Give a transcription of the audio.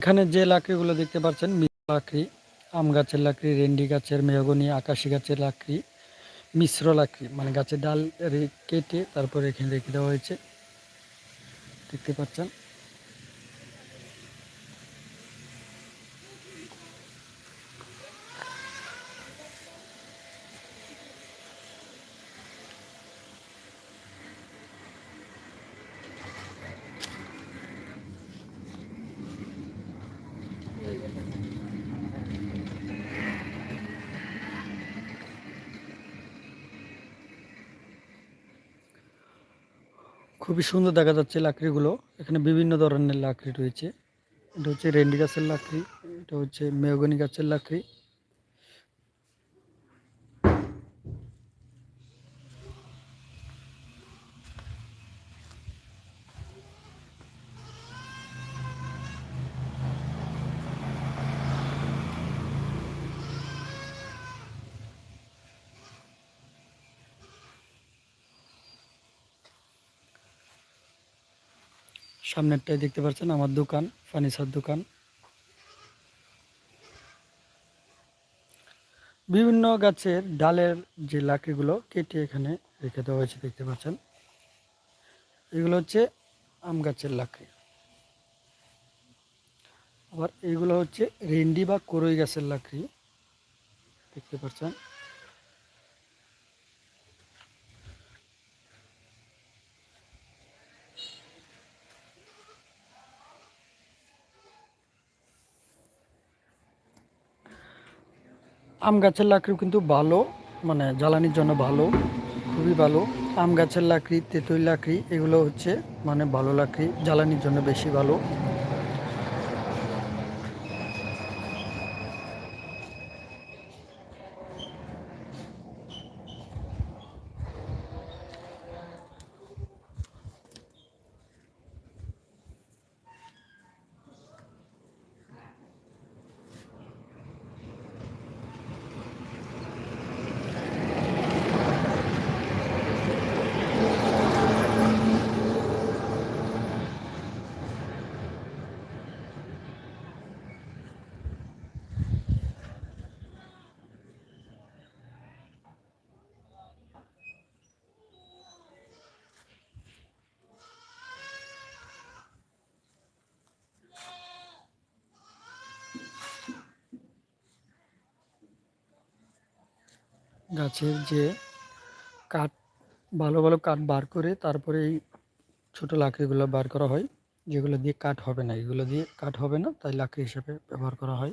এখানে যে লাকড়িগুলো দেখতে পাচ্ছেন লাকড়ি, আম গাছের লাকড়ি, রেন্ডি গাছের, মেহগনি, আকাশি গাছের লাকড়ি, মিশ্র লাকড়ি মানে গাছের ডাল কেটে তারপরে এখানে রেখে দেওয়া হয়েছে। দেখতে পাচ্ছেন। খুবই সুন্দর দেখা যাচ্ছে লাকড়িগুলো। এখানে বিভিন্ন ধরনের লাকড়ি রয়েছে। এটা হচ্ছে রেন্ডি গাছের লাকড়ি, এটা হচ্ছে মেহগনি গাছের লাকড়ি। সামনেরটাই দেখতে পাচ্ছেন আমার দোকান, ফার্নিচার দোকান। বিভিন্ন গাছের ডালের যে লাকড়িগুলো কেটে এখানে রেখে দেওয়া হয়েছে, দেখতে পাচ্ছেন। এগুলো হচ্ছে আম গাছের লাকড়ি। আবার এইগুলো হচ্ছে রেন্ডি বা করই গাছের লাকড়ি, দেখতে পাচ্ছেন। আম গাছের লাকড়িও কিন্তু ভালো মানে জ্বালানির জন্য ভালো, খুবই ভালো। আম গাছের লাকড়ি, তেঁতুল লাকড়ি, এগুলো হচ্ছে মানে ভালো লাকড়ি, জ্বালানির জন্য বেশি ভালো। গাছের যে কাঠ, ভালো ভালো কাঠ বার করে তারপরে এই ছোটো লাকড়িগুলো বার করা হয়। যেগুলো দিয়ে কাঠ হবে না, এগুলো দিয়ে কাঠ হবে না, তাই লাকড়ি হিসাবে ব্যবহার করা হয়।